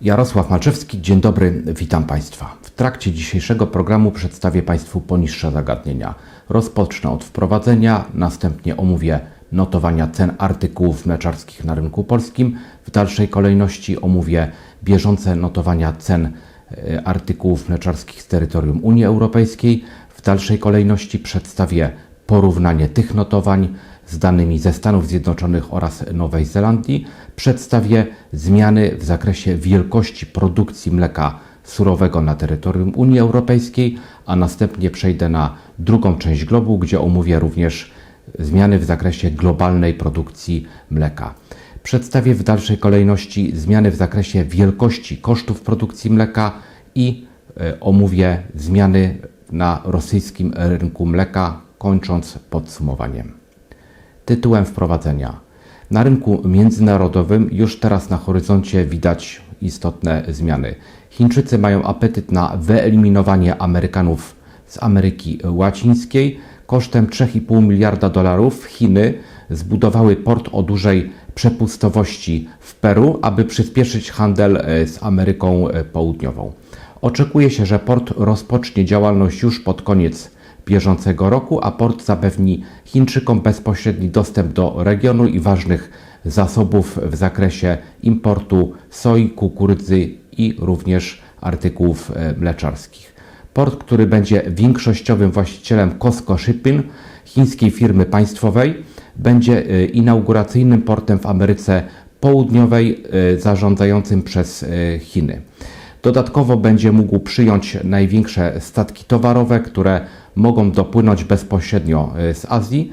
Jarosław Malczewski, dzień dobry, witam Państwa. W trakcie dzisiejszego programu przedstawię Państwu poniższe zagadnienia. Rozpocznę od wprowadzenia, następnie omówię notowania cen artykułów mleczarskich na rynku polskim. W dalszej kolejności omówię bieżące notowania cen e, artykułów mleczarskich z terytorium Unii Europejskiej. W dalszej kolejności przedstawię porównanie tych notowań z danymi ze Stanów Zjednoczonych oraz Nowej Zelandii. Przedstawię zmiany w zakresie wielkości produkcji mleka surowego na terytorium Unii Europejskiej, a następnie przejdę na drugą część globu, gdzie omówię również zmiany w zakresie globalnej produkcji mleka. Przedstawię w dalszej kolejności zmiany w zakresie wielkości kosztów produkcji mleka i e, omówię zmiany na rosyjskim rynku mleka, kończąc podsumowaniem. Tytułem wprowadzenia. Na rynku międzynarodowym już teraz na horyzoncie widać istotne zmiany. Chińczycy mają apetyt na wyeliminowanie Amerykanów z Ameryki Łacińskiej. Kosztem 3,5 miliarda dolarów Chiny zbudowały port o dużej przepustowości w Peru, aby przyspieszyć handel e, z Ameryką Południową. Oczekuje się, że port rozpocznie działalność już pod koniec bieżącego roku, a port zapewni Chińczykom bezpośredni dostęp do regionu i ważnych zasobów w zakresie importu soi, kukurydzy i również artykułów e, mleczarskich. Port, który będzie większościowym właścicielem Costco Shipping, chińskiej firmy państwowej, będzie e, inauguracyjnym portem w Ameryce Południowej e, zarządzającym przez Chiny. Dodatkowo będzie mógł przyjąć największe statki towarowe, które mogą dopłynąć bezpośrednio e, z Azji,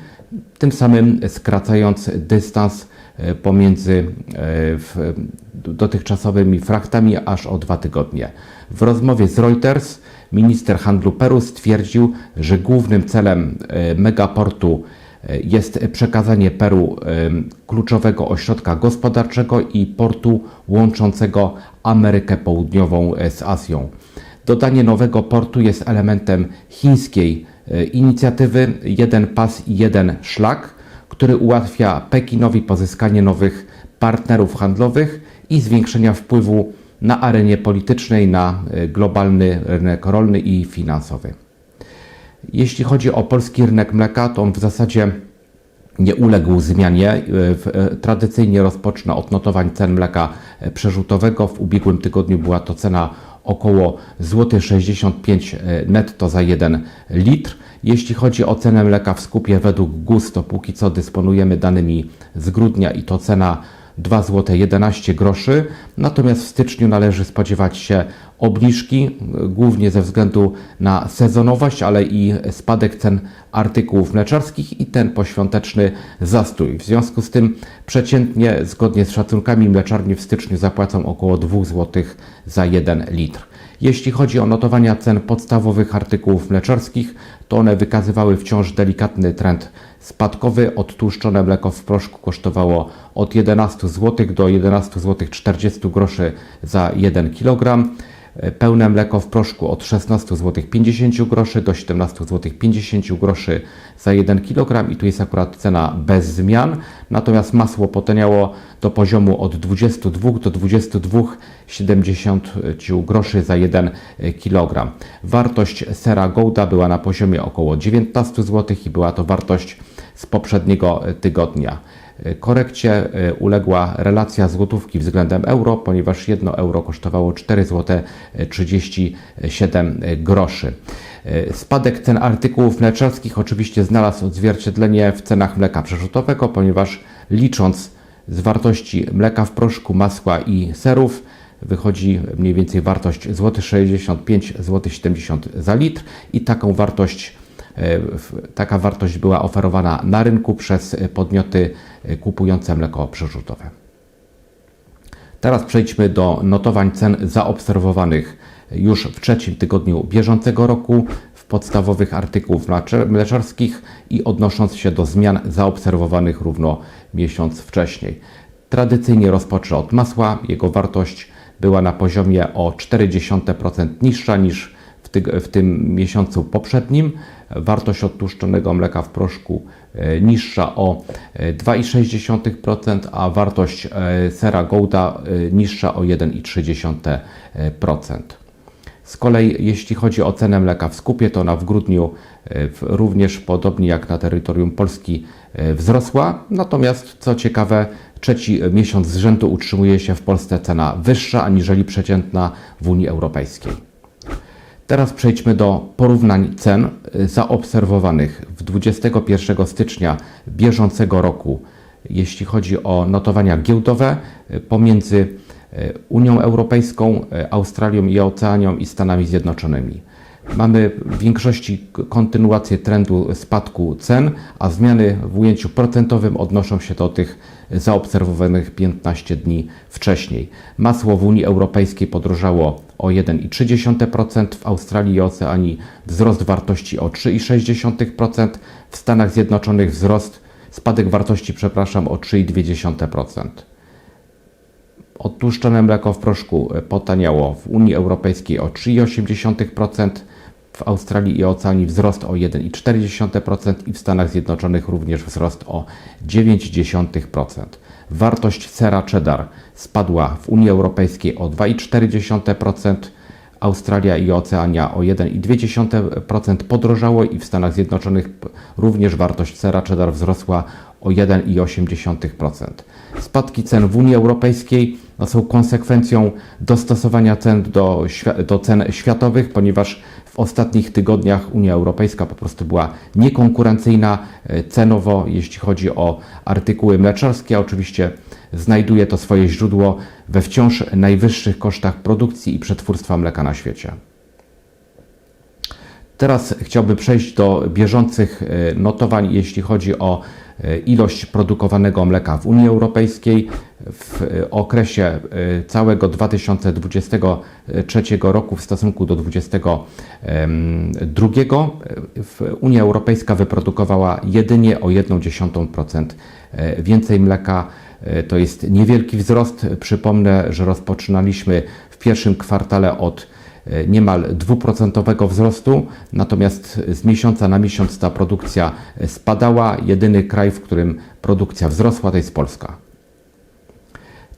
tym samym skracając dystans e, pomiędzy e, dotychczasowymi frachtami aż o dwa tygodnie. W rozmowie z Reuters minister handlu Peru stwierdził, że głównym celem megaportu jest przekazanie Peru kluczowego ośrodka gospodarczego i portu łączącego Amerykę Południową z Azją. Dodanie nowego portu jest elementem chińskiej e, inicjatywy Jeden Pas i Jeden Szlak, który ułatwia Pekinowi pozyskanie nowych partnerów handlowych i zwiększenia wpływu na arenie politycznej na e, globalny rynek rolny i finansowy. Jeśli chodzi o polski rynek mleka, to on w zasadzie nie uległ zmianie. E, tradycyjnie rozpocznę od notowań cen mleka przerzutowego. W ubiegłym tygodniu była to cena około złoty 65 zł netto za 1 litr. Jeśli chodzi o cenę mleka w skupie według GUS, to póki co dysponujemy danymi z grudnia i to cena 2 zł 11 groszy. Natomiast w styczniu należy spodziewać się obniżki, głównie ze względu na sezonowość, ale i spadek cen artykułów mleczarskich i ten poświąteczny zastój. W związku z tym przeciętnie, zgodnie z szacunkami, mleczarnie w styczniu zapłacą około 2 zł za 1 litr. Jeśli chodzi o notowania cen podstawowych artykułów mleczarskich, to one wykazywały wciąż delikatny trend spadkowy. Odtłuszczone mleko w proszku kosztowało od 11 zł do 11 zł 40 groszy za 1 kg. Pełne mleko w proszku od 16 zł 50 groszy do 17 zł 50 groszy za 1 kg i tu jest akurat cena bez zmian. Natomiast masło potaniało do poziomu od 22 do 22,70 groszy za 1 kg. Wartość sera Gouda była na poziomie około 19 zł i była to wartość z poprzedniego tygodnia. Korekcie e, uległa relacja złotówki względem euro, ponieważ 1 euro kosztowało 4 zł 37 groszy. E, spadek cen artykułów mleczarskich oczywiście znalazł odzwierciedlenie w cenach mleka przerzutowego, ponieważ licząc z wartości mleka w proszku, masła i serów, wychodzi mniej więcej wartość złoty 65 zł 70 za litr i taką wartość E, taka wartość była oferowana na rynku przez podmioty e, kupujące mleko przerzutowe. Teraz przejdźmy do notowań cen zaobserwowanych już w trzecim tygodniu bieżącego roku w podstawowych artykułów mleczarskich i odnosząc się do zmian zaobserwowanych równo miesiąc wcześniej. Tradycyjnie rozpocznę od masła. Jego wartość była na poziomie o 0,4% niższa niż tyg- w tym miesiącu poprzednim. Wartość odtłuszczonego mleka w proszku e, niższa o e, 2,6%, a wartość e, sera Gouda e, niższa o 1,3%. Z kolei jeśli chodzi o cenę mleka w skupie, to ona w grudniu e, również podobnie jak na terytorium Polski e, wzrosła. Natomiast co ciekawe, trzeci miesiąc z rzędu utrzymuje się w Polsce cena wyższa aniżeli przeciętna w Unii Europejskiej. Teraz przejdźmy do porównań cen y, zaobserwowanych w 21 stycznia bieżącego roku, jeśli chodzi o notowania giełdowe y, pomiędzy y, Unią Europejską, Australią i Oceanią i Stanami Zjednoczonymi. Mamy w większości kontynuację trendu spadku cen, a zmiany w ujęciu procentowym odnoszą się do tych zaobserwowanych 15 dni wcześniej. Masło w Unii Europejskiej podrożało o 1,3%, w Australii i Oceanii wzrost wartości o 3,6%, w Stanach Zjednoczonych wzrost, spadek wartości, przepraszam, o 3,2%. Odtłuszczone mleko w proszku e, potaniało w Unii Europejskiej o 3,8%, w Australii i Oceanii wzrost o 1,4% i w Stanach Zjednoczonych również wzrost o 0,9%. Wartość sera cheddar spadła w Unii Europejskiej o 2,4%, Australia i Oceania o 1,2% podrożało i w Stanach Zjednoczonych również wartość sera cheddar wzrosła o 1,8%. Spadki cen w Unii Europejskiej no, są konsekwencją dostosowania cen do, do cen światowych, ponieważ w ostatnich tygodniach Unia Europejska po prostu była niekonkurencyjna e, cenowo, jeśli chodzi o artykuły mleczarskie. Oczywiście znajduje to swoje źródło we wciąż najwyższych kosztach produkcji i przetwórstwa mleka na świecie. Teraz chciałbym przejść do bieżących e, notowań, jeśli chodzi o e, ilość produkowanego mleka w Unii Europejskiej. W e, okresie e, całego 2023 roku w stosunku do 2022 w Unia Europejska wyprodukowała jedynie o 1,1% e, więcej mleka. To jest niewielki wzrost. Przypomnę, że rozpoczynaliśmy w pierwszym kwartale od niemal dwuprocentowego wzrostu, natomiast z miesiąca na miesiąc ta produkcja spadała. Jedyny kraj, w którym produkcja wzrosła, to jest Polska.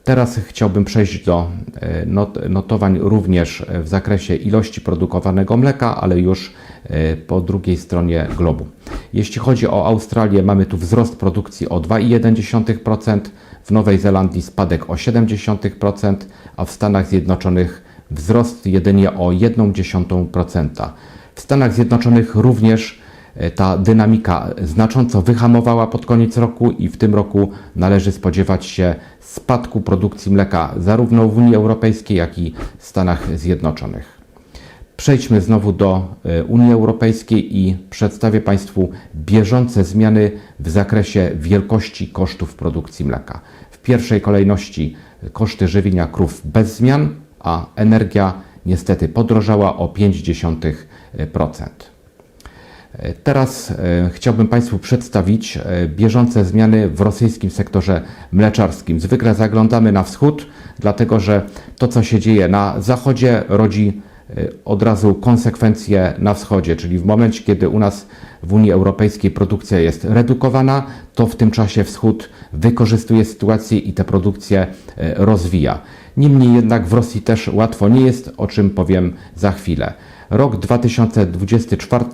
Teraz chciałbym przejść do e, not- notowań również w zakresie ilości produkowanego mleka, ale już e, po drugiej stronie globu. Jeśli chodzi o Australię, mamy tu wzrost produkcji o 2,1%, w Nowej Zelandii spadek o 0,7%, a w Stanach Zjednoczonych wzrost jedynie o 0,1%. W Stanach Zjednoczonych również e, ta dynamika znacząco wyhamowała pod koniec roku i w tym roku należy spodziewać się spadku produkcji mleka zarówno w Unii Europejskiej, jak i w Stanach Zjednoczonych. Przejdźmy znowu do e, Unii Europejskiej i przedstawię Państwu bieżące zmiany w zakresie wielkości kosztów produkcji mleka. W pierwszej kolejności koszty żywienia krów bez zmian, a energia niestety podrożała o 0,5%. Teraz e, chciałbym Państwu przedstawić e, bieżące zmiany w rosyjskim sektorze mleczarskim. Zwykle zaglądamy na wschód, dlatego że to, co się dzieje na zachodzie, rodzi od razu konsekwencje na wschodzie, czyli w momencie, kiedy u nas w Unii Europejskiej produkcja jest redukowana, to w tym czasie wschód wykorzystuje sytuację i tę produkcję e, rozwija. Niemniej jednak w Rosji też łatwo nie jest, o czym powiem za chwilę. Rok 2024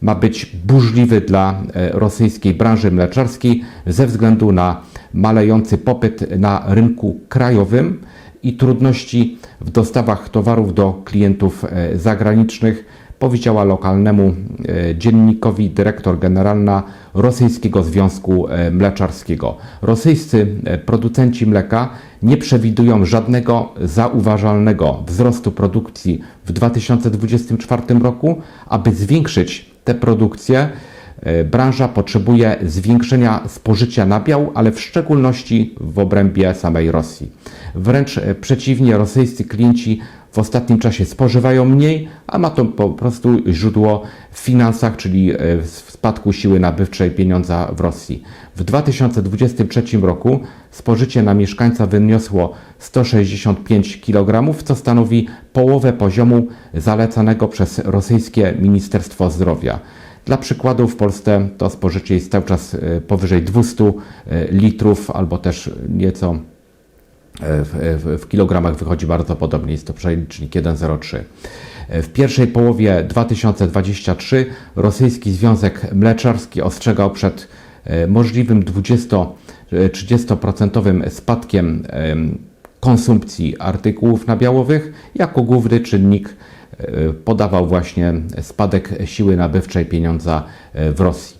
ma być burzliwy dla e, rosyjskiej branży mleczarskiej ze względu na malejący popyt na rynku krajowym i trudności w dostawach towarów do klientów e, zagranicznych, powiedziała lokalnemu e, dziennikowi dyrektor generalna Rosyjskiego Związku e, Mleczarskiego. Rosyjscy producenci mleka nie przewidują żadnego zauważalnego wzrostu produkcji w 2024 roku. Aby zwiększyć tę produkcję, branża potrzebuje zwiększenia spożycia nabiał, ale w szczególności w obrębie samej Rosji. Wręcz e, przeciwnie, rosyjscy klienci w ostatnim czasie spożywają mniej, a ma to po prostu źródło w finansach, czyli w spadku siły nabywczej pieniądza w Rosji. W 2023 roku spożycie na mieszkańca wyniosło 165 kg, co stanowi połowę poziomu zalecanego przez rosyjskie Ministerstwo Zdrowia. Dla przykładu w Polsce to spożycie jest cały czas powyżej 200 litrów albo też nieco w, w, w, kilogramach wychodzi bardzo podobnie, jest to przelicznik 1,03. W pierwszej połowie 2023 Rosyjski Związek Mleczarski ostrzegał przed możliwym 20-30% spadkiem konsumpcji artykułów nabiałowych. Jako główny czynnik podawał właśnie spadek siły nabywczej pieniądza w Rosji.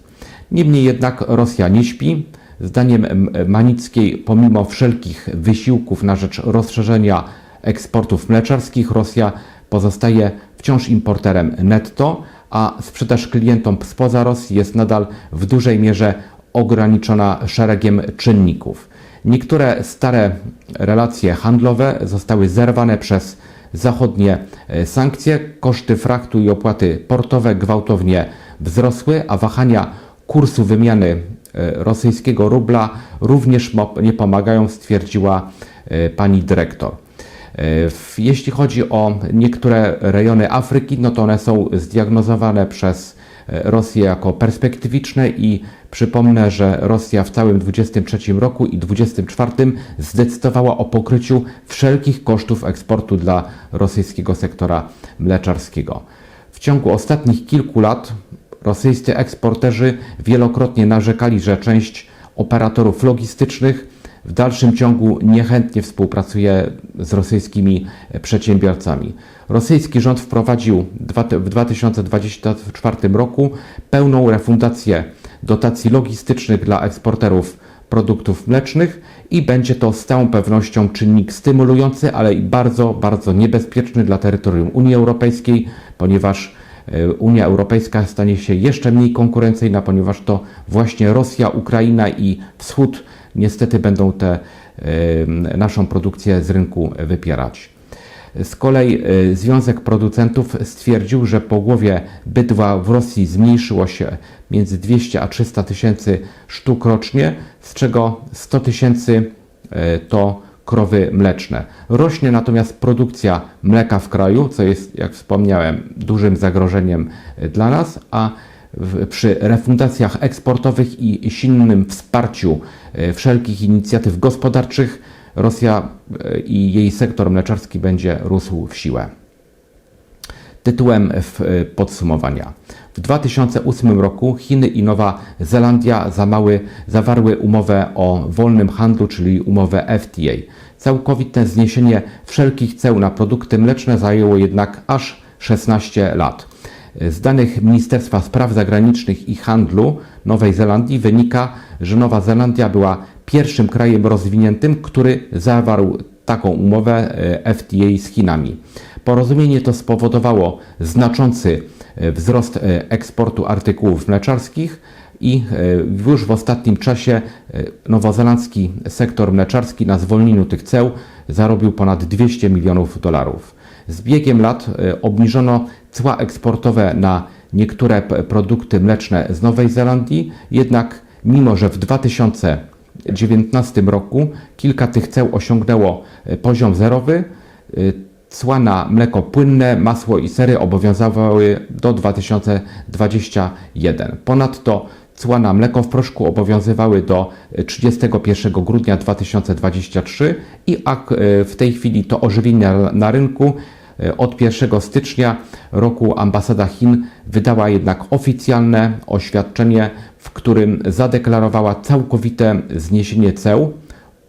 Niemniej jednak Rosja nie śpi. Zdaniem Manickiej, pomimo wszelkich wysiłków na rzecz rozszerzenia eksportów mleczarskich, Rosja pozostaje wciąż importerem netto, a sprzedaż klientom spoza Rosji jest nadal w dużej mierze ograniczona szeregiem czynników. Niektóre stare relacje handlowe zostały zerwane przez zachodnie sankcje, koszty fraktu i opłaty portowe gwałtownie wzrosły, a wahania kursu wymiany rosyjskiego rubla również nie pomagają, stwierdziła pani dyrektor. Jeśli chodzi o niektóre rejony Afryki, no to one są zdiagnozowane przez Rosję jako perspektywiczne i przypomnę, że Rosja w całym 23 roku i 24 zdecydowała o pokryciu wszelkich kosztów eksportu dla rosyjskiego sektora mleczarskiego. W ciągu ostatnich kilku lat rosyjscy eksporterzy wielokrotnie narzekali, że część operatorów logistycznych w dalszym ciągu niechętnie współpracuje z rosyjskimi przedsiębiorcami. Rosyjski rząd wprowadził w 2024 roku pełną refundację dotacji logistycznych dla eksporterów produktów mlecznych i będzie to z całą pewnością czynnik stymulujący, ale i bardzo, bardzo niebezpieczny dla terytorium Unii Europejskiej, ponieważ Unia Europejska stanie się jeszcze mniej konkurencyjna, ponieważ to właśnie Rosja, Ukraina i Wschód niestety będą tę naszą produkcję z rynku wypierać. Z kolei Związek Producentów stwierdził, że połowie bydła w Rosji zmniejszyło się między 200 a 300 tysięcy sztuk rocznie, z czego 100 tysięcy to krowy mleczne. Rośnie natomiast produkcja mleka w kraju, co jest, jak wspomniałem, dużym zagrożeniem dla nas, a w, przy refundacjach eksportowych i silnym wsparciu wszelkich inicjatyw gospodarczych Rosja i jej sektor mleczarski będzie rósł w siłę. Tytułem podsumowania. W 2008 roku Chiny i Nowa Zelandia zamały, zawarły umowę o wolnym handlu, czyli umowę FTA. Całkowite zniesienie wszelkich ceł na produkty mleczne zajęło jednak aż 16 lat. Z danych Ministerstwa Spraw Zagranicznych i Handlu Nowej Zelandii wynika, że Nowa Zelandia była pierwszym krajem rozwiniętym, który zawarł taką umowę FTA z Chinami. Porozumienie to spowodowało znaczący wzrost eksportu artykułów mleczarskich i już w ostatnim czasie nowozelandzki sektor mleczarski na zwolnieniu tych ceł zarobił ponad 200 milionów dolarów. Z biegiem lat obniżono cła eksportowe na niektóre produkty mleczne z Nowej Zelandii, jednak mimo że w 2019 roku kilka tych ceł osiągnęło poziom zerowy, cła na mleko płynne, masło i sery obowiązywały do 2021. Ponadto cła na mleko w proszku obowiązywały do 31 grudnia 2023 i w tej chwili to ożywienie na rynku od 1 stycznia roku ambasada Chin wydała jednak oficjalne oświadczenie, w którym zadeklarowała całkowite zniesienie ceł.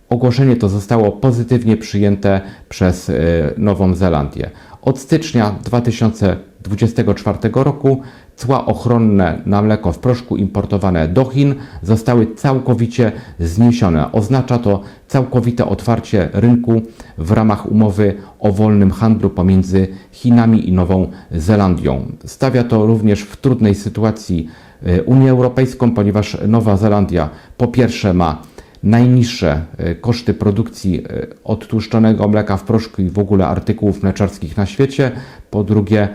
Ogłoszenie to zostało pozytywnie przyjęte przez Nową Zelandię. Od stycznia 2024 roku cła ochronne na mleko w proszku importowane do Chin zostały całkowicie zniesione. Oznacza to całkowite otwarcie rynku w ramach umowy o wolnym handlu pomiędzy Chinami i Nową Zelandią. Stawia to również w trudnej sytuacji Unię Europejską, ponieważ Nowa Zelandia po pierwsze ma najniższe e, koszty produkcji e, odtłuszczonego mleka w proszku i w ogóle artykułów mleczarskich na świecie. Po drugie, e,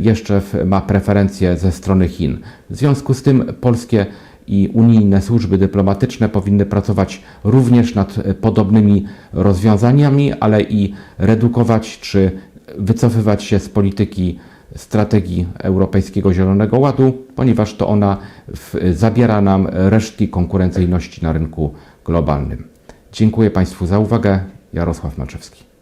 jeszcze w- ma preferencje ze strony Chin. W związku z tym polskie i unijne służby dyplomatyczne powinny pracować również nad e, podobnymi rozwiązaniami, ale i redukować czy wycofywać się z polityki strategii Europejskiego Zielonego Ładu, ponieważ to ona w, zabiera nam resztki konkurencyjności na rynku globalnym. Dziękuję Państwu za uwagę. Jarosław Maczewski.